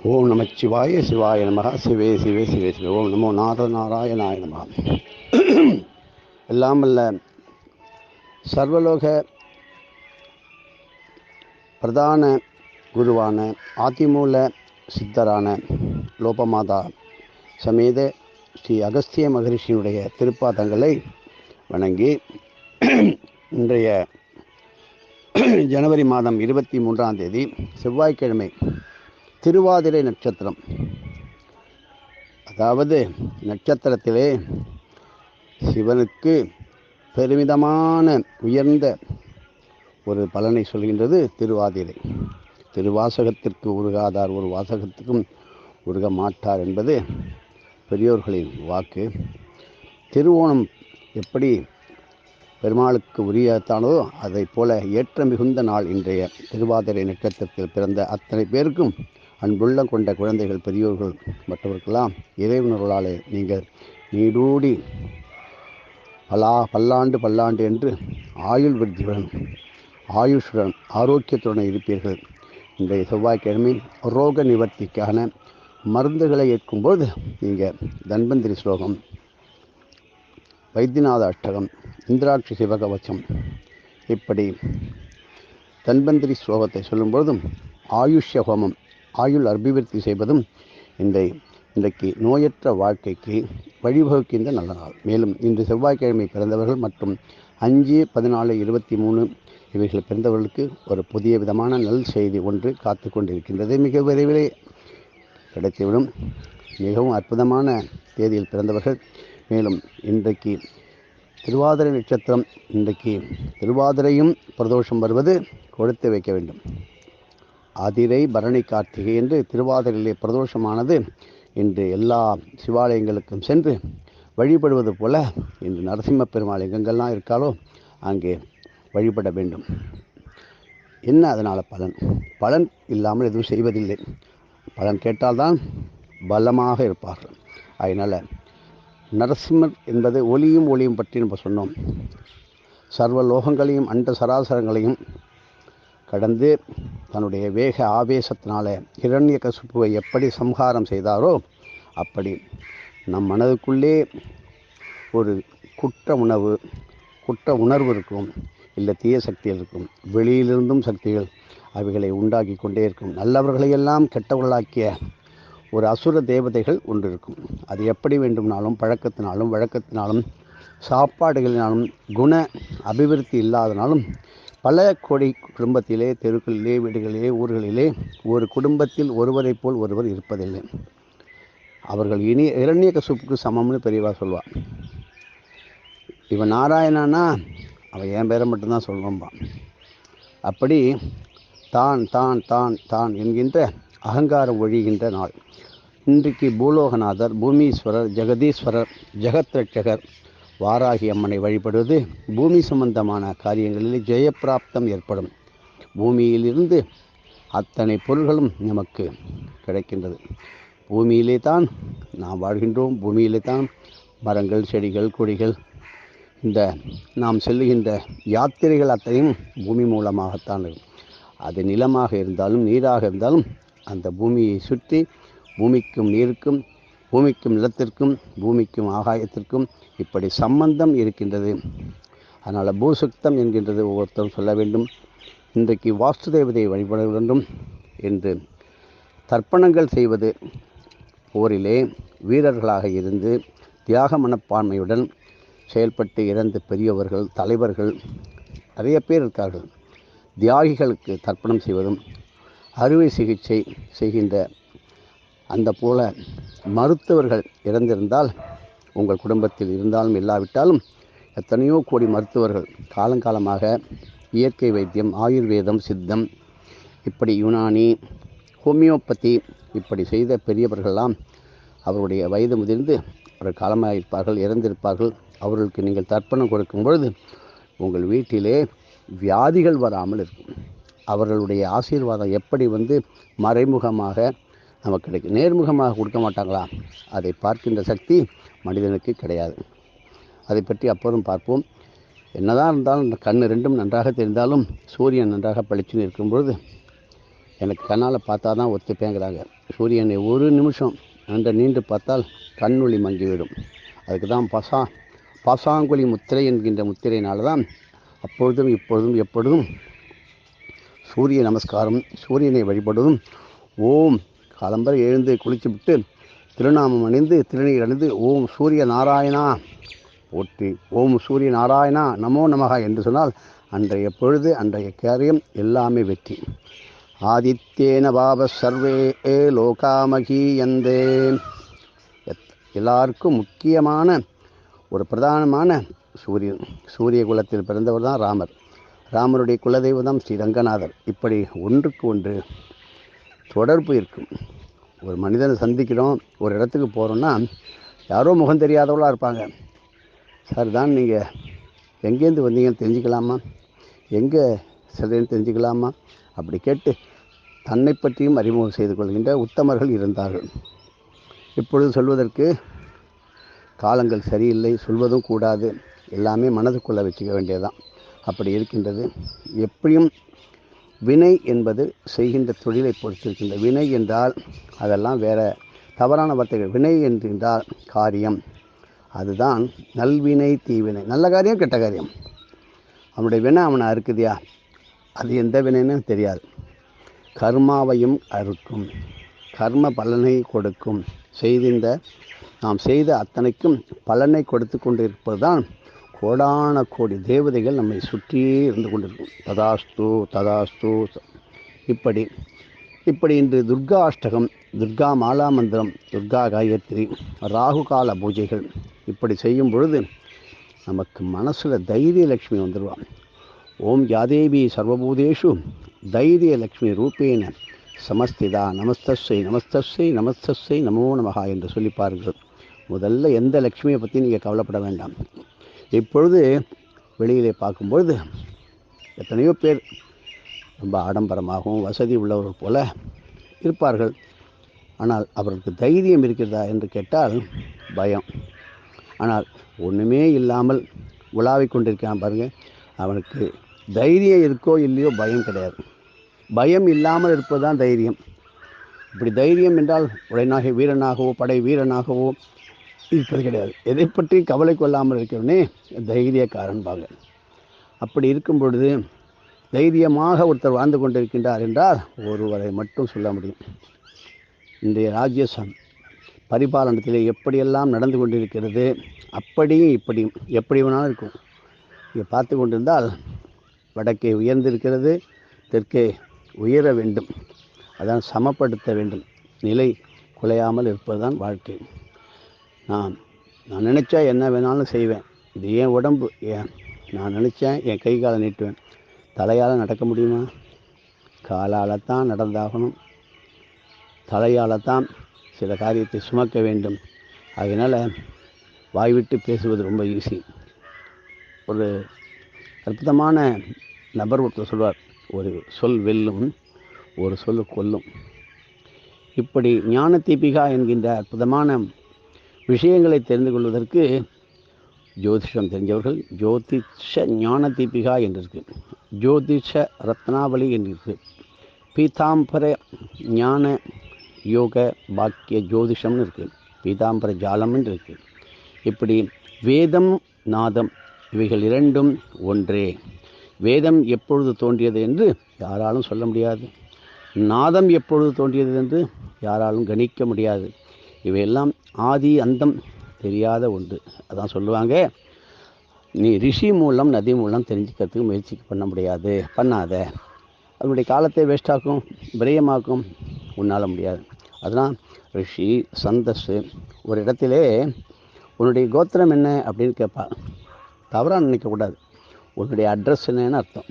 ஓம் நம சிவாய சிவாய நமக சிவே சிவே சிவே சிவே. ஓம் நமோ நாத நாராயணாய நமக எல்லாம் சர்வலோக பிரதான குருவான ஆதிமூல சித்தரான லோபமாதா சமேத ஸ்ரீ அகஸ்திய மகரிஷியினுடைய திருப்பாதங்களை வணங்கி இன்றைய ஜனவரி மாதம் இருபத்தி மூன்றாம் தேதி செவ்வாய்க்கிழமை திருவாதிரை நட்சத்திரம். அதாவது நட்சத்திரத்திலே சிவனுக்கு பெருமிதமான உயர்ந்த ஒரு பலனை சொல்கின்றது திருவாதிரை. திருவாசகத்திற்கு உருகாதார் ஒரு வாசகத்துக்கும் உருக மாட்டார் என்பது பெரியோர்களின் வாக்கு. திருவோணம் எப்படி பெருமாளுக்கு உரியத்தானதோ அதை போல ஏற்ற மிகுந்த நாள் இன்றைய திருவாதிரை நட்சத்திரத்தில் பிறந்த அத்தனை பேருக்கும் அன்புள்ள கொண்ட குழந்தைகள் பெரியோர்கள் மற்றவர்களெல்லாம் இறைவனர்களாலே நீங்கள் நீடூடி பலா பல்லாண்டு பல்லாண்டு என்று ஆயுள் விருத்தியுடன் ஆயுஷுடன் ஆரோக்கியத்துடன் இருப்பீர்கள். இன்றைய செவ்வாய்க்கிழமை ரோக நிவர்த்திக்கான மருந்துகளை ஏற்கும்போது நீங்கள் தன்வந்திரி ஸ்லோகம் வைத்தியநாத அஷ்டகம் இந்திராட்சி சிவகவச்சம் இப்படி தன்வந்திரி ஸ்லோகத்தை சொல்லும்பொழுதும் ஆயுஷ்ய ஹோமம் ஆயுள் அபிவிருத்தி செய்வதும் இந்த இன்றைக்கு நோயற்ற வாழ்க்கைக்கு வழிவகுக்கின்ற நல்ல நாள். மேலும் இன்று செவ்வாய்க்கிழமை பிறந்தவர்கள் மற்றும் அஞ்சு பதினாலு இருபத்தி மூணு இவைகள் பிறந்தவர்களுக்கு ஒரு புதிய விதமான நல் செய்தி ஒன்று காத்து கொண்டிருக்கின்றது. மிக விரைவிலே கிடைத்துவிடும். மிகவும் அற்புதமான தேதியில் பிறந்தவர்கள். மேலும் இன்றைக்கு திருவாதிரை நட்சத்திரம் இன்றைக்கு திருவாதிரையும் பிரதோஷம் வருவது கொடுத்து வைக்க வேண்டும். அதிரை பரணி கார்த்திகை என்று திருவாதிரையிலே பிரதோஷமானது இன்று எல்லா சிவாலயங்களுக்கும் சென்று வழிபடுவது போல இன்று நரசிம்ம பெருமாள் எங்கெங்கெல்லாம் இருக்காலோ அங்கே வழிபட வேண்டும். என்ன அதனால் பலன்? பலன் இல்லாமல் எதுவும் செய்வதில்லை. பலன் கேட்டால்தான் பலமாக இருப்பார்கள் அதனால் நரசிம்மர் என்பது ஒளியும் ஒளியும் பற்றி நம்ம சொன்னோம். சர்வ லோகங்களையும் அண்ட சராசரங்களையும் கடந்து தன்னுடைய வேக ஆவேசத்தினால இரண்ய கசுப்புவை எப்படி சம்ஹாரம் செய்தாரோ அப்படி நம் மனதுக்குள்ளே ஒரு குற்ற உணவு குற்ற உணர்வு இருக்கும். இல்லை தீய சக்திகள் இருக்கும். வெளியிலிருந்தும் சக்திகள் அவைகளை உண்டாக்கி கொண்டே இருக்கும். நல்லவர்களையெல்லாம் கெட்டவர்களாக்கிய ஒரு அசுர தேவதைகள் ஒன்று இருக்கும். அது எப்படி வேண்டுமானாலும் பழக்கத்தினாலும் வழக்கத்தினாலும் சாப்பாடுகளினாலும் குண அபிவிருத்தி இல்லாதனாலும் பல கோடி குடும்பத்திலே தெருக்களிலே வீடுகளிலே ஊர்களிலே ஒரு குடும்பத்தில் ஒருவரை போல் ஒருவர் இருப்பதில்லை. அவர்கள் இனி இரண்ய கசுப்புக்கு சமம்னு பெரியவா சொல்லுவாள் இவன் நாராயணனா? அவன் என் பேரை மட்டும்தான் சொல்லுவான் அப்படி தான் தான் தான் தான் என்கின்ற அகங்காரம் ஒழிகின்ற நாள். இன்றைக்கு பூலோகநாதர் பூமீஸ்வரர் ஜெகதீஸ்வரர் ஜெகத்ரட்சகர் வாராகி அம்மனை வழிபடுவது பூமி சம்பந்தமான காரியங்களில் ஜெயப்பிராப்தம் ஏற்படும். பூமியிலிருந்து அத்தனை பொருள்களும் நமக்கு கிடைக்கின்றது. பூமியிலே தான் நாம் வாழ்கின்றோம். பூமியிலே தான் மரங்கள் செடிகள் கொடிகள் இந்த நாம் செல்லுகின்ற யாத்திரைகள் அத்தனையும் பூமி மூலமாகத்தான் இருக்கும். அது நிலமாக இருந்தாலும் நீராக இருந்தாலும் அந்த பூமியை சுற்றி பூமிக்கும் நீருக்கும் பூமிக்கும் நிலத்திற்கும் பூமிக்கும் ஆகாயத்திற்கும் இப்படி சம்பந்தம் இருக்கின்றது. அதனால் பூசுக்தம் என்கின்றது ஒவ்வொருத்தரும் சொல்ல வேண்டும். இன்றைக்கு வாஸ்து தேவதையை வழிபட வேண்டும் என்று தர்ப்பணங்கள் செய்வது போரிலே வீரர்களாக இருந்து தியாக மனப்பான்மையுடன் செயல்பட்டு இறந்த பெரியவர்கள் தலைவர்கள் நிறைய பேர் இருக்கார்கள். தியாகிகளுக்கு தர்ப்பணம் செய்வதும் அறுவை சிகிச்சை செய்கின்ற அந்த போல மருத்துவர்கள் இறந்திருந்தால் உங்கள் குடும்பத்தில் இருந்தாலும் இல்லாவிட்டாலும் எத்தனையோ கோடி மருத்துவர்கள் காலங்காலமாக இயற்கை வைத்தியம் ஆயுர்வேதம் சித்தம் இப்படி யுனானி ஹோமியோபதி இப்படி செய்த பெரியவர்கள்லாம் அவருடைய வயது முதிர்ந்து அவர் காலமாக இருப்பார்கள் இறந்திருப்பார்கள். அவர்களுக்கு நீங்கள் தர்ப்பணம் கொடுக்கும் பொழுது உங்கள் வீட்டிலே வியாதிகள் வராமல் இருக்கும். அவர்களுடைய ஆசீர்வாதம் எப்படி வந்து மறைமுகமாக நமக்கு கிடைக்கும். நேர்முகமாக கொடுக்க மாட்டாங்களா? அதை பார்க்கின்ற சக்தி மனிதனுக்கு கிடையாது. அதை பற்றி அப்புறம் பார்ப்போம். என்னதான் இருந்தாலும் இந்த கண் ரெண்டும் நன்றாக தெரிந்தாலும் சூரியன் நன்றாக பளிச்சுன்னு இருக்கும்பொழுது எனக்கு கண்ணால் பார்த்தா தான் ஒத்துப்பேங்கிறாங்க சூரியனை ஒரு நிமிஷம் நன்ற நீண்டு பார்த்தால் கண்ணொளி மங்கிவிடும். அதுக்கு தான் பசா பாசாங்குழி முத்திரை என்கின்ற முத்திரையினால தான் அப்பொழுதும் இப்பொழுதும் எப்பொழுதும் சூரிய நமஸ்காரம் சூரியனை வழிபடுவதும் ஓம் காலம்பரை எழுந்து குளித்து விட்டு திருநாமம் அணிந்து திருநீர் அணிந்து ஓம் சூரிய நாராயணா போற்றி. ஓம் சூரிய நாராயணா நமோ நமகா என்று சொன்னால் அன்றைய பொழுது அன்றைய காரியம் எல்லாமே வெற்றி. ஆதித்யேன பாப சர்வே ஏ லோகாமகீயந்தே எல்லாருக்கும் முக்கியமான ஒரு பிரதானமான சூரியன் சூரிய குலத்தில் பிறந்தவர் தான் ராமர். ராமருடைய குலதெய்வம் தான் ஸ்ரீரங்கநாதர் இப்படி ஒன்றுக்கு ஒன்று தொடர்பு இருக்கும். ஒரு மனிதனை சந்திக்கிறோம் ஒரு இடத்துக்கு போகிறோன்னா யாரோ முகம் தெரியாதவளாக இருப்பாங்க. சார் தான் நீங்கள் எங்கேருந்து வந்தீங்கன்னு தெரிஞ்சுக்கலாமா? எங்கே செல்றேன்னு தெரிஞ்சுக்கலாமா? அப்படி கேட்டு தன்னை பற்றியும் அறிமுகம் செய்து கொள்கின்ற உத்தமர்கள் இருந்தார்கள். இப்பொழுது சொல்வதற்கு காலங்கள் சரியில்லை சொல்வதும் கூடாது. எல்லாமே மனதுக்குள்ளே வச்சுக்க வேண்டியதுதான். அப்படி இருக்கின்றது. எப்படியும் வினை என்பது செய்கின்ற தொழிலை பொறுத்திருக்கின்ற வினை என்றால் அதெல்லாம் வேற தவறான வார்த்தைகள். வினை என்றால் காரியம். அதுதான் நல்வினை தீவினை. நல்ல காரியம் கெட்ட காரியம். அவனுடைய வினை அவனை அறுக்குதியா? அது எந்த வினைன்னு தெரியாது. கர்மாவையும் அறுக்கும். கர்ம பலனை கொடுக்கும். செய்திருந்த நாம் செய்த அத்தனைக்கும் பலனை கொடுத்து கொண்டிருப்பதுதான் கோடான கோடி தேவதைகள் நம்மை சுற்றியே இருந்து கொண்டிருக்கும். ததாஸ்து ததாஸ்து. இப்படி இப்படி இன்று துர்கா அஷ்டகம் துர்கா மாலா மந்திரம் துர்கா காயத்ரி ராகு கால பூஜைகள் இப்படி செய்யும் பொழுது நமக்கு மனசில் தைரிய லக்ஷ்மி வந்துடுவான் ஓம் யாதேவி சர்வபூதேஷு தைரிய லக்ஷ்மி ரூபேன சமஸ்திதா நமஸ்தஸ்ஸை நமஸ்தஸ்ஸை நமஸ்தஸ்ஸை நமோ நமகா என்று சொல்லி பாருங்கள். முதல்ல எந்த லக்ஷ்மியை பற்றி நீங்கள் கவலைப்பட வேண்டாம். இப்பொழுது வெளியிலே பார்க்கும்பொழுது எத்தனையோ பேர் ரொம்ப ஆடம்பரமாகவும் வசதி உள்ளவர்கள் போல இருப்பார்கள். ஆனால் அவருக்கு தைரியம் இருக்கிறதா என்று கேட்டால் பயம். ஆனால் ஒன்றுமே இல்லாமல் உலாவிக் கொண்டிருக்கான் பாருங்கள் அவனுக்கு தைரியம் இருக்கோ இல்லையோ பயம் கிடையாது. பயம் இல்லாமல் இருப்பது தான் தைரியம். இப்படி தைரியம் என்றால் உடைநாகை வீரனாகவோ படை வீரனாகவோ இருக்கிறது கிடையாது. எதை பற்றி கவலை கொள்ளாமல் இருக்கிறவனே தைரியக்காரன்பாங்க அப்படி இருக்கும் பொழுது தைரியமாக ஒருத்தர் வாழ்ந்து கொண்டிருக்கின்றார் என்றால் ஒருவரை மட்டும் சொல்ல முடியும். இன்றைய ராஜ்யசம் பரிபாலனத்தில் எப்படியெல்லாம் நடந்து கொண்டிருக்கிறது அப்படியும் இப்படியும் எப்படி வேணாலும் இருக்கும். இங்கே பார்த்து கொண்டிருந்தால் வடக்கே உயர்ந்திருக்கிறது தெற்கே உயர வேண்டும். அதான் சமப்படுத்த வேண்டும். நிலை குலையாமல் இருப்பதுதான் வாழ்க்கை. நான் நான் நினச்சா என்ன வேணாலும் செய்வேன். இது என் உடம்பு. ஏன்? நான் நினச்சேன் என் கை காலை நீட்டுவேன். தலையால் நடக்க முடியுமா? காலால் தான் நடந்தாகணும். தலையால் தான் சில காரியத்தை சுமக்க வேண்டும். அதனால் வாய்விட்டு பேசுவது ரொம்ப ஈஸி ஒரு அற்புதமான நபர் ஒருத்தர் சொல்வார் ஒரு சொல் வெல்லும் ஒரு சொல் கொல்லும். இப்படி ஞான தீபிகா என்கின்ற அற்புதமான விஷயங்களை தெரிந்து கொள்வதற்கு ஜோதிஷம் தெரிஞ்சவர்கள் ஜோதிஷ ஞான தீபிகா என்று இருக்குது ஜோதிஷ ரத்னாவளி என்று இருக்குது பீதாம்பர ஞான யோக பாக்கிய ஜோதிஷம்னு இருக்குது பீதாம்பர ஜாலம்னு இருக்குது இப்படி வேதம் நாதம் இவைகள் இரண்டும் ஒன்றே. வேதம் எப்பொழுது தோன்றியது என்று யாராலும் சொல்ல முடியாது. நாதம் எப்பொழுது தோன்றியது என்று யாராலும் கணிக்க முடியாது. இவையெல்லாம் ஆதி அந்தம் தெரியாத ஒன்று. அதான் சொல்லுவாங்க நீ ரிஷி மூலம் நதி மூலம் தெரிஞ்சுக்கிறதுக்கு முயற்சி பண்ண முடியாது பண்ணாத. அதனுடைய காலத்தை வேஸ்டாக்கும் விரயமாக்கும் உன்னால் முடியாது. அதெல்லாம் ரிஷி சந்தஸ்ஸு ஒரு இடத்திலே உன்னுடைய கோத்திரம் என்ன அப்படின்னு கேட்பா தவறாக நினைக்கக்கூடாது உன்னுடைய அட்ரஸ் என்னன்னு அர்த்தம்.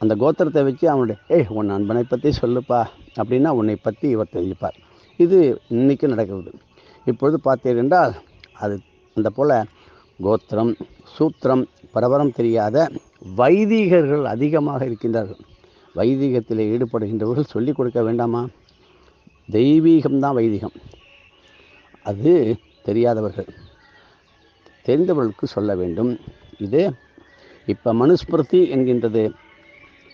அந்த கோத்திரத்தை வச்சு அவனுடைய ஏய் உன் நண்பனை பற்றி சொல்லுப்பா அப்படின்னா உன்னை பற்றி இவர் தெரிஞ்சுப்பார். இது இன்னைக்கு நடக்கிறது. இப்பொழுது பார்த்தீர்கள் என்றால் அது அந்த போல் கோத்திரம் சூத்திரம் பரபரம் தெரியாத வைதிகர்கள் அதிகமாக இருக்கின்றார்கள். வைதிகத்தில் ஈடுபடுகின்றவர்கள் சொல்லிக் கொடுக்க வேண்டாமா? தெய்வீகம்தான் வைதிகம். அது தெரியாதவர்கள். தெரிந்தவர்களுக்கு சொல்ல வேண்டும். இது இப்போ மனுஸ்மிருதி என்கின்றது.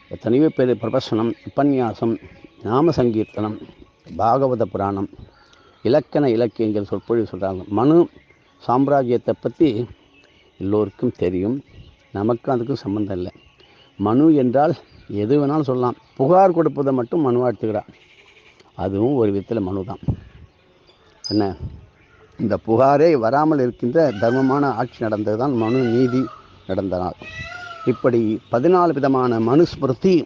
எத்தனையோ பேர் பிரபசனம் உபன்யாசம் நாம சங்கீர்த்தனம் பாகவத புராணம் இலக்கண இலக்கியங்கள் சொற்பொழிவு சொல்கிறாங்க மனு சாம்ராஜ்யத்தை பற்றி எல்லோருக்கும் தெரியும். நமக்கும் அதுக்கும் சம்மந்தம் இல்லை. மனு என்றால் எது வேணாலும் சொல்லலாம். புகார் கொடுப்பதை மட்டும் மனுவாக எடுத்துக்கிறார் அதுவும் ஒரு விதத்தில் மனு தான். என்ன? இந்த புகாரே வராமல் இருக்கின்ற தர்மமான ஆட்சி நடந்தது தான் மனு நீதி நடந்த நாள். இப்படி பதினாலு விதமான மனுஸ்மிருதி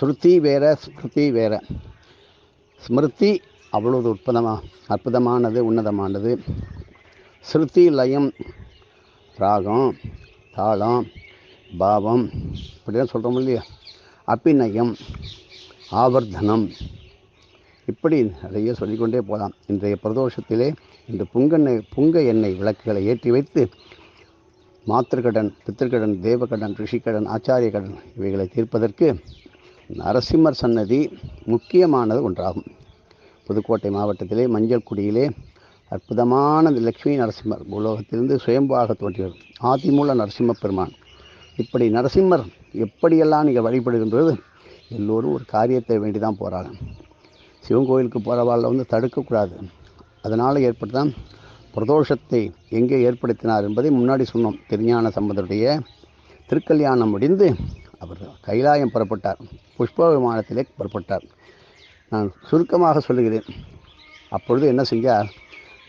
ஸ்ருதி வேற ஸ்மிருதி வேற. ஸ்மிருதி அவ்வளவு உற்பதமா அற்புதமானது உன்னதமானது. ஸ்ருதி லயம் ராகம் தாளம் பாவம் இப்படிலாம் சொல்கிறோம் இல்லையா? அபிநயம் ஆவர்த்தனம். இப்படி நிறைய சொல்லிக்கொண்டே போகலாம். இன்றைய பிரதோஷத்திலே இந்த புங்கெண்ணெய் புங்க எண்ணெய் விளக்குகளை ஏற்றி வைத்து மாத்திருக்கடன் பித்திருக்கடன் தேவக்கடன் ரிஷிக்கடன் ஆச்சாரிய கடன் இவைகளை தீர்ப்பதற்கு நரசிம்மர் சன்னதி முக்கியமானது ஒன்றாகும். புதுக்கோட்டை மாவட்டத்திலே மஞ்சள் குடியிலே அற்புதமான லட்சுமி நரசிம்மர் உலோகத்திலிருந்து சுயம்பாக தோன்றியவர். ஆதிமூல நரசிம்ம பெருமான். இப்படி நரசிம்மர் எப்படியெல்லாம் நீங்கள் வழிபடுகின்றது? எல்லோரும் ஒரு காரியத்தை வேண்டி தான் போகிறாங்க சிவன் கோயிலுக்கு போகிறவாளில் வந்து தடுக்கக்கூடாது. அதனால் ஏற்பட்டுதான் பிரதோஷத்தை எங்கே ஏற்படுத்தினார் என்பதை முன்னாடி சொன்னோம். திருஞான சம்பந்தருடைய திருக்கல்யாணம் முடிந்து அவர் கைலாயம் புறப்பட்டார். புஷ்ப விமானத்திலே புறப்பட்டார். நான் சுருக்கமாக சொல்லுகிறேன். அப்பொழுது என்ன செஞ்சார்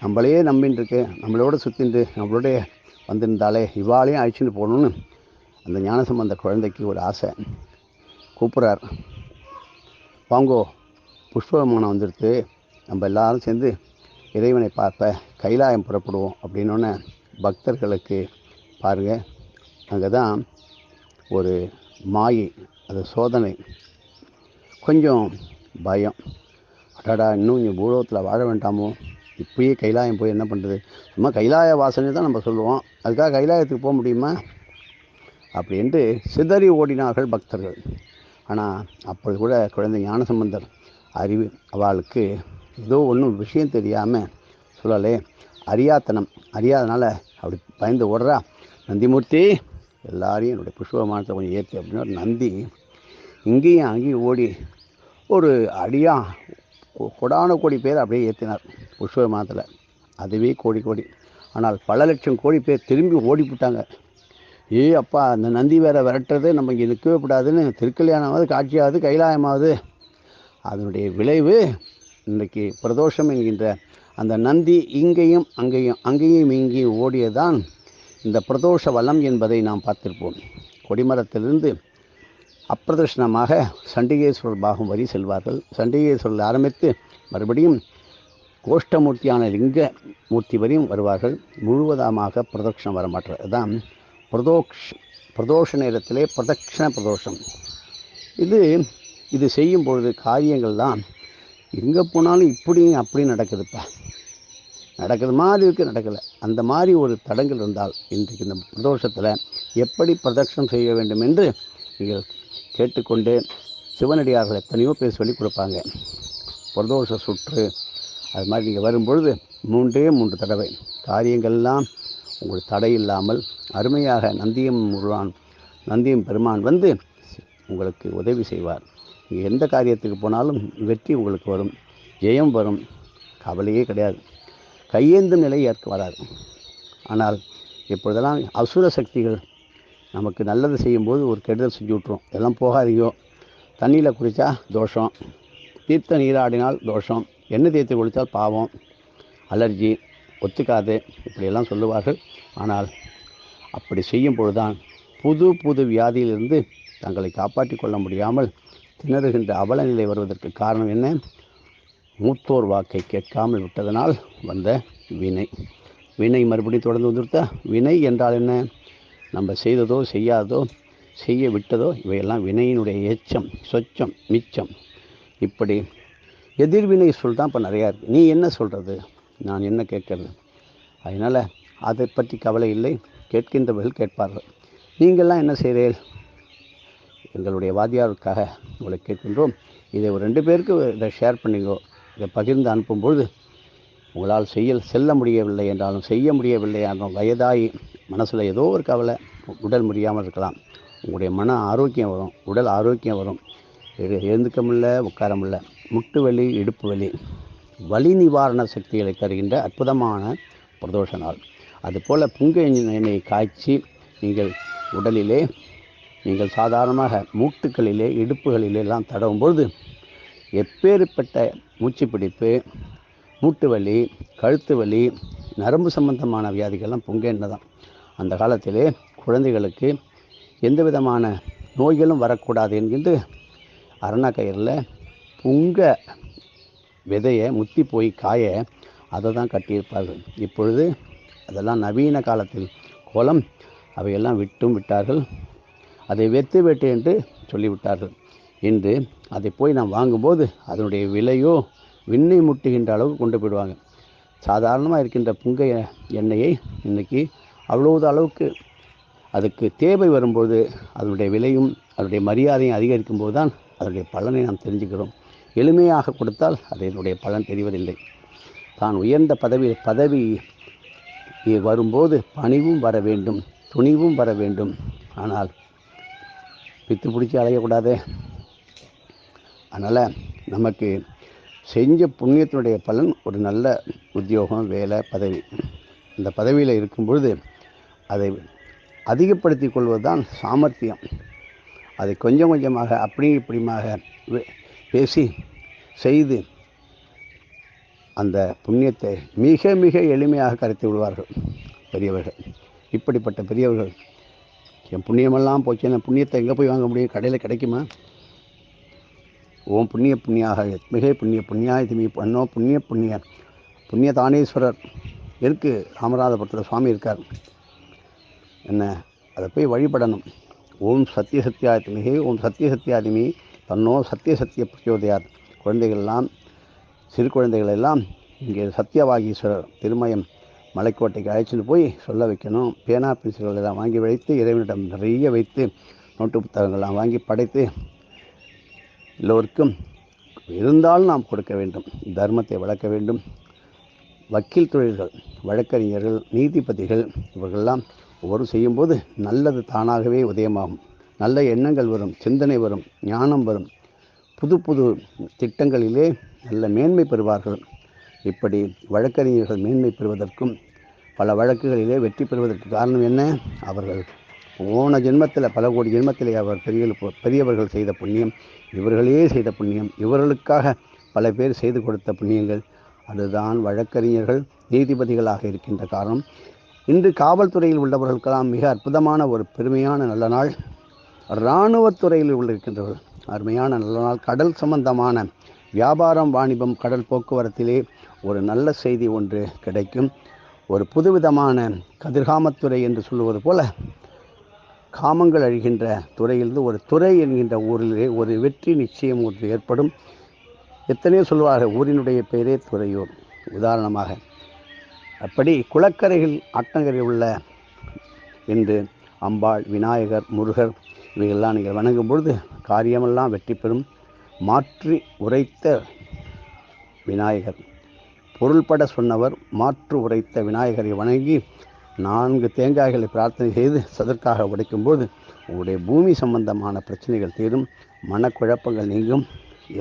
நம்மளையே நம்பின்ட்டுருக்கு நம்மளோட சுற்றின்று நம்மளோடைய வந்திருந்தாலே இவாளையும் அழிச்சுட்டு போகணுன்னு அந்த ஞானசம்பந்த குழந்தைக்கு ஒரு ஆசை. கூப்பிட்றார். வாங்கோ புஷ்ப விமானம் வந்துடுத்து நம்ம எல்லாரும் சேர்ந்து இறைவனை பார்ப்ப கைலாயம் புறப்படுவோம் அப்படின்னோடனே பக்தர்களுக்கு பாருங்கள் அங்கே தான் ஒரு மாயை அது சோதனை. கொஞ்சம் பயம். அடாடா இன்னும் இங்கே பூலோகத்தில் வாழ வேண்டாமோ? இப்பயே கைலாயம் போய் என்ன பண்ணுறது சும்மா கைலாய வாசனை தான் நம்ம சொல்லுவோம். அதுக்காக கைலாயத்துக்கு போக முடியுமா? அப்படி என்று சிதறி ஓடினார்கள் பக்தர்கள். ஆனால் அப்பொழுது கூட குழந்தை ஞானசம்பந்தர் அறிவு அவளுக்கு ஏதோ ஒன்றும் விஷயம் தெரியாமல் சொல்லலே. அறியாத்தனம். அறியாதனால அப்படி பயந்து ஓடுறா. நந்திமூர்த்தி எல்லாரையும் என்னுடைய புஷ்பமானத்தை கொஞ்சம் ஏற்றி அப்படின்னா ஒரு நந்தி இங்கேயும் அங்கேயும் ஓடி ஒரு அடியாக கொடான கோடி பேர் அப்படியே ஏற்றினார் புஷ்ப மாதத்தில். அதுவே கோடி கோடி. ஆனால் பல லட்சம் கோடி பேர் திரும்பி ஓடி போட்டாங்க ஏ அப்பா அந்த நந்தி வேற விரட்டுறது நம்ம இங்கே நிற்கவே கூடாதுன்னு திருக்கல்யாணமாவது காட்சியாவது கைலாயமாவது. அதனுடைய விளைவு இன்றைக்கு பிரதோஷம் என்கின்ற அந்த நந்தி இங்கேயும் அங்கேயும் அங்கேயும் இங்கேயும் ஓடியதான் இந்த பிரதோஷ வளம் என்பதை நாம் பார்த்திருப்போம். கொடிமரத்திலிருந்து அப்பிரதர்ஷனமாக சண்டிகேஸ்வரர் பாகம் வரி செல்வார்கள். சண்டிகேஸ்வரர் ஆரம்பித்து மறுபடியும் கோஷ்டமூர்த்தியான லிங்க மூர்த்தி வரையும் வருவார்கள். முழுவதமாக பிரதட்சணம் வரமாட்டார். அதுதான் பிரதோக்ஷ் பிரதோஷ நேரத்திலே பிரதட்சண பிரதோஷம். இது இது செய்யும் பொழுது காரியங்கள்லாம் எங்கே போனாலும் இப்படியும் அப்படியும் நடக்குதுப்பா. நடக்குது மாதிரி இருக்குது நடக்கலை. அந்த மாதிரி ஒரு தடங்கள் இருந்தால் இன்றைக்கு இந்த பிரதோஷத்தில் எப்படி பிரதட்சணம் செய்ய வேண்டும் என்று நீங்கள் கேட்டுக்கொண்டு சிவனடியார்கள் எத்தனையோ பேர் சொல்லிக் கொடுப்பாங்க. பிரதோஷ சுற்று அது மாதிரி நீங்கள் வரும்பொழுது மூன்றே மூன்று தடவை காரியங்கள்லாம் உங்களுக்கு தடை இல்லாமல் அருமையாக நந்தியம் முருவான் நந்தியம் பெருமான் வந்து உங்களுக்கு உதவி செய்வார். நீங்கள் எந்த காரியத்துக்கு போனாலும் வெற்றி உங்களுக்கு வரும் ஜெயம் வரும். கவலையே கிடையாது. கையேந்தும் நிலை ஏற்க வராது ஆனால் இப்பொழுதெல்லாம் அசுர சக்திகள் நமக்கு நல்லது செய்யும்போது ஒரு கெடுதல் செஞ்சு விட்ரும் இதெல்லாம் போகாதீங்கோ. தண்ணியில் குளித்தா தோஷம். தீர்த்த நீராடினால் தோஷம். எண்ணெய் தேய்த்து குளித்தால் பாவம். அலர்ஜி ஒத்துக்காது. இப்படியெல்லாம் சொல்லுவார்கள். ஆனால் அப்படி செய்யும் பொழுதுதான் புது புது வியாதியிலிருந்து தங்களை காப்பாற்றி கொள்ள முடியாமல் திணறுகின்ற அவல நிலை வருவதற்கு காரணம் என்ன? மூத்தோர் வாக்கை கேட்காமல் விட்டதனால் வந்த வினை. வினை மறுபடியும் தொடர்ந்து வந்துருத்தா வினை என்றால் என்ன? நம்ம செய்ததோ செய்யாததோ செய்ய விட்டதோ இவையெல்லாம் வினையினுடைய எச்சம் சொச்சம் மிச்சம். இப்படி எதிர்வினை சொல் தான் இப்போ நிறையா இருக்குது நீ என்ன சொல்கிறது நான் என்ன கேட்கறது? அதனால் அதை பற்றி கவலை இல்லை. கேட்கின்றவர்கள் கேட்பார்கள். நீங்கள்லாம் என்ன செய்கிறீர்கள்? எங்களுடைய வாத்தியாருக்காக உங்களை கேட்கின்றோம். இதை ஒரு ரெண்டு பேருக்கு இதை ஷேர் பண்ணிங்கோ இதை பகிர்ந்து அனுப்பும்பொழுது உங்களால் செய்ய செல்ல முடியவில்லை என்றாலும் செய்ய முடியவில்லை என்றாலும் வயதாகி மனசில் ஏதோ ஒரு கவலை உடல் முடியாமல் இருக்கலாம். உங்களுடைய மன ஆரோக்கியம் வரும் உடல் ஆரோக்கியம் வரும். எழுந்துக்க முடியல உட்கார முடியல. முட்டு வலி இடுப்பு வலி. வலி நிவாரண சக்திகளை தருகின்ற அற்புதமான பிரதோஷ நாள். அதுபோல் புங்க எண்ணெயை காய்ச்சி நீங்கள் உடலிலே நீங்கள் சாதாரணமாக மூட்டுகளிலே இடுப்புகளிலெல்லாம் தடவும் பொழுது எப்பேற்பட்ட மூச்சு பிடிப்பு மூட்டு வலி கழுத்து வலி நரம்பு சம்பந்தமான வியாதிகள்லாம் புங்க எண்ணெய் தான். அந்த காலத்திலே குழந்தைகளுக்கு எந்த விதமான நோய்களும் வரக்கூடாது என்கின்ற அரணாக்கயிறில் புங்க விதையை முத்தி போய் காய அதை தான் கட்டியிருப்பார்கள். இப்பொழுது அதெல்லாம் நவீன காலத்தில் கோலம் அவையெல்லாம் விட்டும் விட்டார்கள். அதை வெத்து வெட்டு என்று சொல்லிவிட்டார்கள். இன்று அதை போய் நாம் வாங்கும்போது அதனுடைய விலையோ விண்ணை முட்டுகின்ற அளவுக்கு கொண்டு போயிடுவாங்க. சாதாரணமாக இருக்கின்ற புங்க எண்ணெயை இன்றைக்கி அவ்வளவு அளவுக்கு அதுக்கு தேவை வரும்போது அதனுடைய விலையும் அதனுடைய மரியாதையும் அதிகரிக்கும் போது தான் அதனுடைய பலனை நாம் தெரிஞ்சுக்கிறோம். எளிமையாக கொடுத்தால் அதனுடைய பலன் தெரிவதில்லை தான் உயர்ந்த பதவி பதவி வரும்போது பணிவும் வர வேண்டும் துணிவும் வர வேண்டும். ஆனால் பித்து பிடிச்சி அலையக்கூடாது. அதனால் நமக்கு செஞ்ச புண்ணியத்தினுடைய பலன் ஒரு நல்ல உத்தியோகம் வேலை பதவி. இந்த பதவியில் இருக்கும் பொழுது அதை அதிகப்படுத்தி கொள்வது தான் சாமர்த்தியம். அதை கொஞ்சம் கொஞ்சமாக அப்படி இப்படிமாக பேசி செய்து அந்த புண்ணியத்தை மிக மிக எளிமையாக கரைத்து விடுவார்கள் பெரியவர்கள். இப்படிப்பட்ட பெரியவர்கள் என் புண்ணியமெல்லாம் போச்சு என் புண்ணியத்தை எங்கே போய் வாங்க முடியும்? கடையில் கிடைக்குமா? ஓம் புண்ணிய புண்ணியாக மிக புண்ணிய புண்ணியாயத்திமி பண்ணோ புண்ணிய புண்ணிய புண்ணிய தானேஸ்வரர் இருக்குது ராமநாதபுரத்தில் சுவாமி இருக்கார்? என்ன? அதை போய் வழிபடணும். ஓம் சத்திய சத்தியாதிமிகை ஓம் சத்திய சத்தியாதிமி தன்னோ சத்திய சத்திய பிரச்சோதையார் குழந்தைகள்லாம் சிறு குழந்தைகள் எல்லாம் இங்கே சத்தியவாகீஸ்வரர் திருமயம் மலைக்கோட்டைக்கு அழைச்சிட்டு போய் சொல்ல வைக்கணும். பேனா பென்சில்கள் எல்லாம் வாங்கி வைத்து இறைவனிடம் நிறைய வைத்து நோட்டு புத்தகங்கள்லாம் வாங்கி படைத்து எல்லோருக்கும் இருந்தாலும் நாம் கொடுக்க வேண்டும். தர்மத்தை வளர்க்க வேண்டும். வக்கீல் தொழில்கள் வழக்கறிஞர்கள் நீதிபதிகள் இவர்கள்லாம் ஒவ்வொரு செய்யும்போது நல்லது தானாகவே உதயமாகும். நல்ல எண்ணங்கள் வரும் சிந்தனை வரும் ஞானம் வரும். புது புது திட்டங்களிலே நல்ல மேன்மை பெறுவார்கள். இப்படி வழக்கறிஞர்கள் மேன்மை பெறுவதற்கும் பல வழக்குகளிலே வெற்றி பெறுவதற்கு காரணம் என்ன? அவர்கள் போன ஜென்மத்தில் பல கோடி ஜென்மத்திலே அவர் பெரிய பெரியவர்கள் செய்த புண்ணியம் இவர்களே செய்த புண்ணியம் இவர்களுக்காக பல பேர் செய்து கொடுத்த புண்ணியங்கள். அதுதான் வழக்கறிஞர்கள் நீதிபதிகளாக இருக்கின்ற காரணம். இன்று காவல்துறையில் உள்ளவர்களுக்கெல்லாம் மிக அற்புதமான ஒரு பெருமையான நல்ல நாள். இராணுவத்துறையில் உள்ளிருக்கின்றவர்கள் அருமையான நல்ல நாள். கடல் சம்பந்தமான வியாபாரம் வாணிபம் கடல் போக்குவரத்திலே ஒரு நல்ல செய்தி ஒன்று கிடைக்கும். ஒரு புதுவிதமான கதிர்காமத்துறை என்று சொல்லுவது போல காமங்கள் அழிகின்ற துறையிலிருந்து ஒரு துறை என்கின்ற ஊரிலே ஒரு வெற்றி நிச்சயம் ஒன்று ஏற்படும். எத்தனையோ சொல்வார்கள் ஊரினுடைய பெயரே துறையூர். உதாரணமாக அப்படி குளக்கரையில் ஆட்டங்கரையில் உள்ள என்று அம்பாள் விநாயகர் முருகர் இவைகள்லாம் நீங்கள் வணங்கும் பொழுது காரியமெல்லாம் வெற்றி பெறும். மாற்றி உரைத்த விநாயகர். பொருள்பட சொன்னவர் மாற்று உரைத்த விநாயகரை வணங்கி நான்கு தேங்காய்களை பிரார்த்தனை செய்து சதற்காக உடைக்கும்போது உங்களுடைய பூமி சம்பந்தமான பிரச்சனைகள் தீரும். மனக்குழப்பங்கள் நீங்கும்.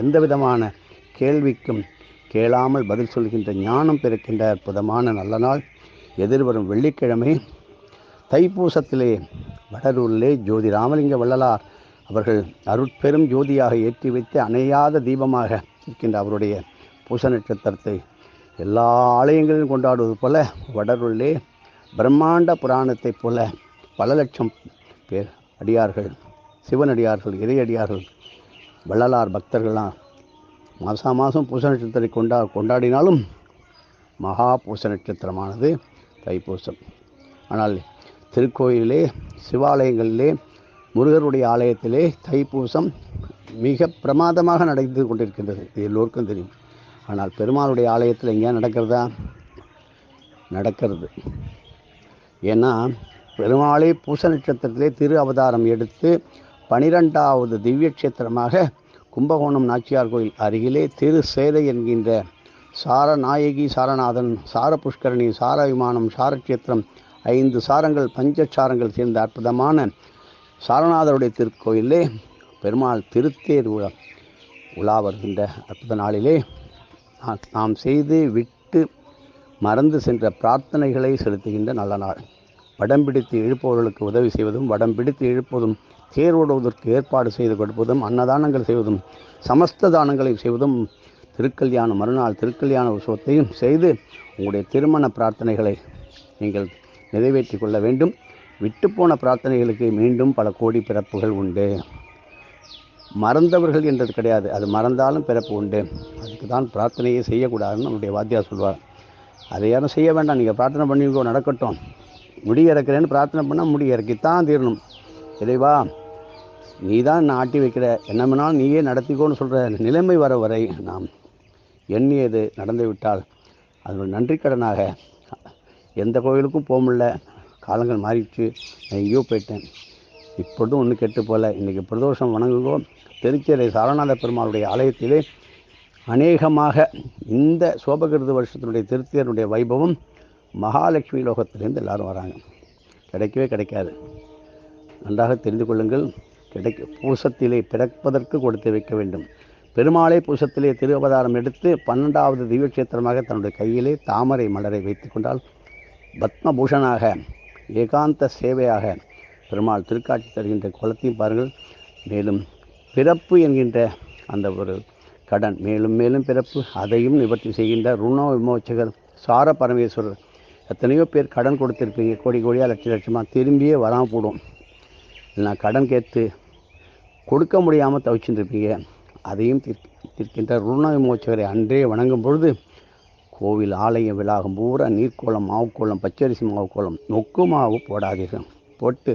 எந்த விதமான கேள்விக்கும் கேளாமல் பதில் சொல்கின்ற ஞானம் பிறக்கின்ற அற்புதமான நல்ல நாள். எதிர்வரும் வெள்ளிக்கிழமை தைப்பூசத்திலே வடலூரிலே ஜோதி ராமலிங்க வள்ளலார் அவர்கள் அருட்பெரும் ஜோதியாக ஏற்றி வைத்து அணையாத தீபமாக இருக்கின்ற அவருடைய பூச நட்சத்திரத்தை எல்லா ஆலயங்களிலும் கொண்டாடுவது போல வடருள்ளே பிரம்மாண்ட புராணத்தைப் போல பல லட்சம் பேர் அடியார்கள் சிவனடியார்கள் இறையடியார்கள் வள்ளலார் பக்தர்கள்லாம் மாதம் மாதம் பூச நட்சத்திரத்தை கொண்டா கொண்டாடினாலும் மகா பூச நட்சத்திரமானது தைப்பூசம். ஆனால் திருக்கோயிலே சிவாலயங்களிலே முருகருடைய ஆலயத்திலே தைப்பூசம் மிக பிரமாதமாக நடந்து கொண்டிருக்கின்றது. இது எல்லோருக்கும் தெரியும். ஆனால் பெருமாளுடைய ஆலயத்தில் எங்கேயா நடக்கிறதா? நடக்கிறது. ஏன்னா பெருமாளே பூச நட்சத்திரத்திலே திரு அவதாரம் எடுத்து பனிரெண்டாவது திவ்ய கஷேத்திரமாக கும்பகோணம் நாச்சியார் கோயில் அருகிலே திரு சேதை என்கின்ற சாரநாயகி சாரநாதன் சார புஷ்கரணி சார விமானம் சாரக்ஷேத்திரம் ஐந்து சாரங்கள் பஞ்சசாரங்கள் சேர்ந்த அற்புதமான சாரநாதருடைய திருக்கோயிலே பெருமாள் திருத்தேர் உலா உலா வருகின்ற அற்புத நாளிலே நாம் செய்து விட்டு மறந்து சென்ற பிரார்த்தனைகளை செலுத்துகின்ற நல்ல நாள். வடம் பிடித்து இழுப்பவர்களுக்கு உதவி செய்வதும் வடம் பிடித்து இழுப்பதும் தேரோடுவதற்கு ஏற்பாடு செய்து கொடுப்பதும் அன்னதானங்கள் செய்வதும் சமஸ்த தானங்களை செய்வதும் திருக்கல்யாண மறுநாள் திருக்கல்யாண உற்சவத்தையும் செய்து உங்களுடைய திருமண பிரார்த்தனைகளை நீங்கள் நிறைவேற்றிக் கொள்ள வேண்டும். விட்டுப்போன பிரார்த்தனைகளுக்கு மீண்டும் பல கோடி பிறப்புகள் உண்டு. மறந்தவர்கள் என்றது கிடையாது. அது மறந்தாலும் பிறப்பு உண்டு. அதுக்கு தான் பிரார்த்தனையே செய்யக்கூடாதுன்னு நம்முடைய வாத்தியார் சொல்வார். அதை யாரும் செய்ய வேண்டாம். நீங்கள் பிரார்த்தனை பண்ணிக்கோ நடக்கட்டும். முடி இறக்குறேன்னு பிரார்த்தனை பண்ணால் முடி இறக்கித்தான் தீரணும். இறைவா நீ தான் நான் ஆட்டி வைக்கிற. என்ன வேணாலும் நீயே நடத்திக்கோன்னு சொல்கிற நிலைமை வர வரை நாம் எண்ணியது நடந்து விட்டால் அது ஒரு நன்றிக்கடனாக எந்த கோயிலுக்கும் போக முடியல. காலங்கள் மாறிடுச்சு. நான் எங்கேயோ போயிட்டேன். இப்பொழுதும் ஒன்றும் கெட்டு போகல. இன்றைக்கி பிரதோஷம் வணங்குங்கோ திருச்சேரை சாரநாத பெருமாளுடைய ஆலயத்திலே அநேகமாக இந்த சோபகிருத வருஷத்தினுடைய திருத்தியனுடைய வைபவம் மகாலட்சுமி லோகத்திலேருந்து எல்லாரும் வராங்க. கிடைக்கவே கிடைக்காது. நன்றாக தெரிந்து கொள்ளுங்கள். கிடைக்க பூசத்திலே பிறப்பதற்கு கொடுத்து வைக்க வேண்டும். பெருமாளை பூசத்திலே திரு அவதாரம் எடுத்து பன்னெண்டாவது திவ்யக்ஷேத்திரமாக தன்னுடைய கையிலே தாமரை மலரை வைத்துக்கொண்டால் பத்மபூஷனாக ஏகாந்த சேவையாக பெருமாள் திருக்காட்சி தருகின்ற குலத்தையும் பாருங்கள். மேலும் பிறப்பு என்கின்ற அந்த ஒரு கடன் மேலும் மேலும் பிறப்பு அதையும் நிவர்த்தி செய்கின்ற ருண விமோச்சகர் சார பரமேஸ்வரர். எத்தனையோ பேர் கடன் கொடுத்துருப்பீங்க. கோடி கோடியாக லட்ச லட்சமாக திரும்பியே வராமல் போடும். இல்லைனா கடன் கேட்டு கொடுக்க முடியாமல் தவிச்சுட்டுருப்பீங்க அதையும் தீர் தீர்க்கின்ற ருண விமோச்சகரை அன்றே வணங்கும் பொழுது கோவில் ஆலய விழாகம் பூரா நீர்க்கோளம் மாவுக்கோளம் பச்சரிசி மாவுக்கோளம் நொக்கு மாவு போடாதீர்கள். போட்டு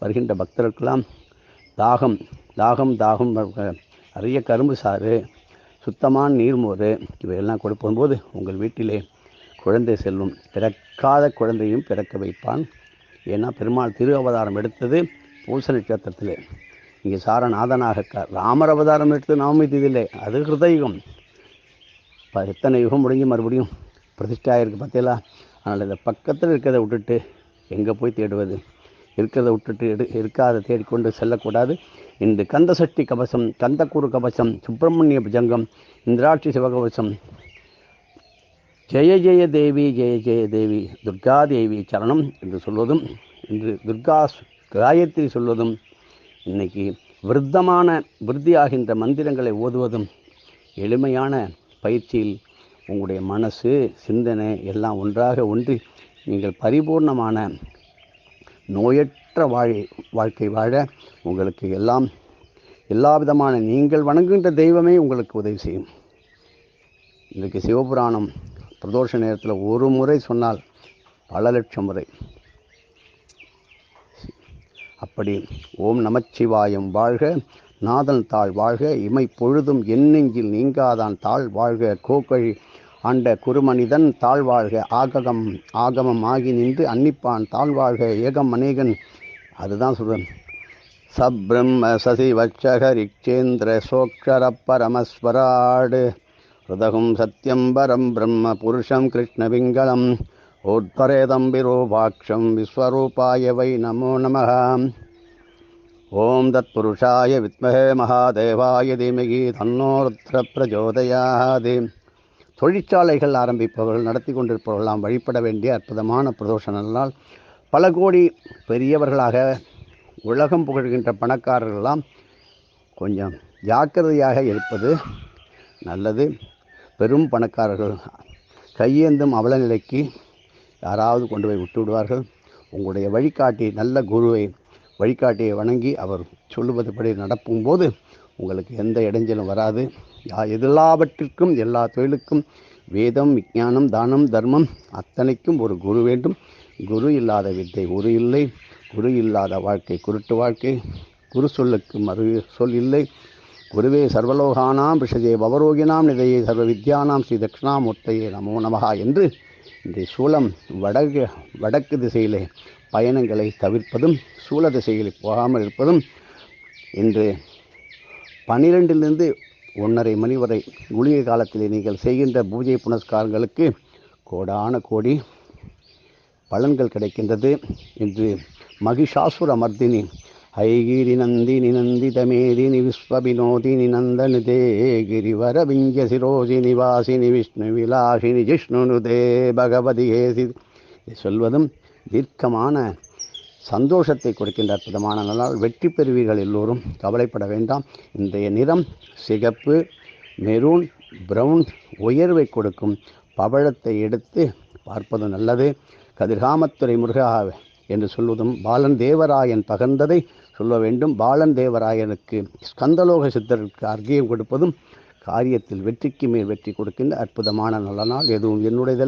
வருகின்ற பக்தர்களுக்கெல்லாம் தாகம் தாகம் தாகம் நிறைய கரும்பு சாறு சுத்தமான நீர்மோர் இவையெல்லாம் கொடுக்கும்போது உங்கள் வீட்டிலே குழந்தை செல்லும். பிறக்காத குழந்தையும் பிறக்க வைப்பான். ஏன்னா பெருமாள் திரு அவதாரம் எடுத்தது பூச கேத்திரத்தில். இங்கே சாரநாதனாக க ராமர் அவதாரம் எடுத்து நவமி இல்லை அது ஹிருதயுகம். இப்போ எத்தனை யுகம் முடிஞ்சு மறுபடியும் பிரதிஷ்டா இருக்குது பார்த்தீங்களா? அதனால் இந்த பக்கத்தில் இருக்கிறத விட்டுட்டு எங்கே போய் தேடுவது? இருக்கிறத விட்டுட்டு எடு இருக்காத தேடிக்கொண்டு செல்லக்கூடாது. இந்த கந்த கவசம் கந்தக்கூறு கவசம் சுப்பிரமணிய புஜங்கம் இந்திராட்சி சிவகவசம் ஜெய ஜெய தேவி ஜெய ஜெய தேவி துர்கா தேவி சரணம் என்று சொல்வதும் இன்று துர்கா காயத்ரி சொல்வதும் இன்னைக்கு விருத்தமான விருத்தியாகின்ற மந்திரங்களை ஓதுவதும் எளிமையான பயிற்சியில் உங்களுடைய மனசு சிந்தனை எல்லாம் ஒன்றாக ஒன்றி நீங்கள் பரிபூர்ணமான நோயற்ற வாழை வாழ்க்கை வாழ உங்களுக்கு எல்லாம் எல்லா விதமான நீங்கள் வணங்குகின்ற தெய்வமே உங்களுக்கு உதவி செய்யும். இன்றைக்கு சிவபுராணம் பிரதோஷ நேரத்தில் ஒரு முறை சொன்னால் பல லட்சம் முறை. அப்படி ஓம் நமச்சிவாயம் வாழ்க நாதன் தாழ் வாழ்க இமை பொழுதும் எண்ணெஞ்சில் நீங்காதான் தாழ் வாழ்க கோக்கழி ஆண்ட குருமனிதன் தாழ்வாழ்க ஆககம் ஆகமம் ஆகி நின்று அன்னிப்பான் தாழ்வாழ்க ஏகம் அநேகன். அதுதான் சொல்கிறேன் சப்ரம்ம சசி வச்சகரிச்சேந்திர சோக்ஷர பரமஸ்வராடு ஹிருதகும் சத்யம் பரம் பிரம்ம புருஷம் கிருஷ்ணபிங்களம் ஓட்பரேதம் விரூபாட்சம் விஸ்வரூபாய வை நமோ நமः ஓம் தத்புருஷாய வித்மகே மகாதேவாய தீமகி தன்னோ பிரஜோதயாதி தொழிற்சாலைகள் ஆரம்பிப்பவர்கள் நடத்தி கொண்டிருப்பவர்களாம் வழிபட வேண்டிய அற்புதமான பிரதோஷ நல்லால் பல கோடி பெரியவர்களாக உலகம் புகழ்கின்ற பணக்காரர்களெல்லாம் கொஞ்சம் ஜாக்கிரதையாக இருப்பது நல்லது. பெரும் பணக்காரர்கள் கையேந்தும் அவல நிலைக்கு யாராவது கொண்டு போய் விட்டு விடுவார்கள் உங்களுடைய வழிகாட்டி நல்ல குருவை வழிகாட்டியை வணங்கி அவர் சொல்லுவதுபடி நடக்கும்போது உங்களுக்கு எந்த இடைஞ்சலும் வராது. யா எல்லாவற்றிற்கும் எல்லா தொழிலுக்கும் வேதம் விஞ்ஞானம் தானம் தர்மம் அத்தனைக்கும் ஒரு குரு வேண்டும். குரு இல்லாத வித்தை ஒரு இல்லை. குரு இல்லாத வாழ்க்கை குருட்டு வாழ்க்கை. குரு சொல்லுக்கு மறு சொல் இல்லை. குருவே சர்வலோகானாம் விஷதே பவரோகினாம் நிதையே சர்வ வித்யானாம் ஸ்ரீ தட்சிணாமூர்த்தையே நமோ நமகா என்று இந்த சூலம் வடக்கு வடக்கு திசையில் பயணங்களை தவிர்ப்பதும் சூழ திசையில் போகாமல் இருப்பதும் இன்று பன்னிரெண்டிலிருந்து ஒன்றரை மணி வரை குளிகை காலத்தில் நீங்கள் செய்கின்ற பூஜை புனஸ்காரங்களுக்கு கோடான கோடி பலன்கள் கிடைக்கின்றது. இன்று மகிஷாசுர மர்தினி ఐగిరినందిని నందితమేదిని విశ్వవినోదిని தேகிரி గిరివర వింజశిరోజి నివాసిని விஷ்ணு விலாசினி ஜிஷ்ணுனுதே பகவதியே சொல்வதும் தீர்க்கமான சந்தோஷத்தை கொடுக்கின்ற அற்புதமான நாளால் வெற்றி பெறுவீர்கள் எல்லோரும். கவலைப்பட வேண்டாம். இன்றைய நிறம் சிகப்பு மெரூன் பிரவுன் உயர்வை கொடுக்கும் பவழத்தை எடுத்து பார்ப்பது நல்லது. கதிர்காமத்துறை முருகா என்று சொல்வதும் பாலன் தேவராயன் பகர்ந்ததை சொல்ல வேண்டும். பாலன் தேவராயனுக்கு ஸ்கந்தலோக சித்தருக்கு அர்க்கியம் கொடுப்பதும் காரியத்தில் வெற்றிக்கு மேல் வெற்றி கொடுக்கின்ற அற்புதமான நல்ல நாள். எதுவும் என்னுடையதல்ல.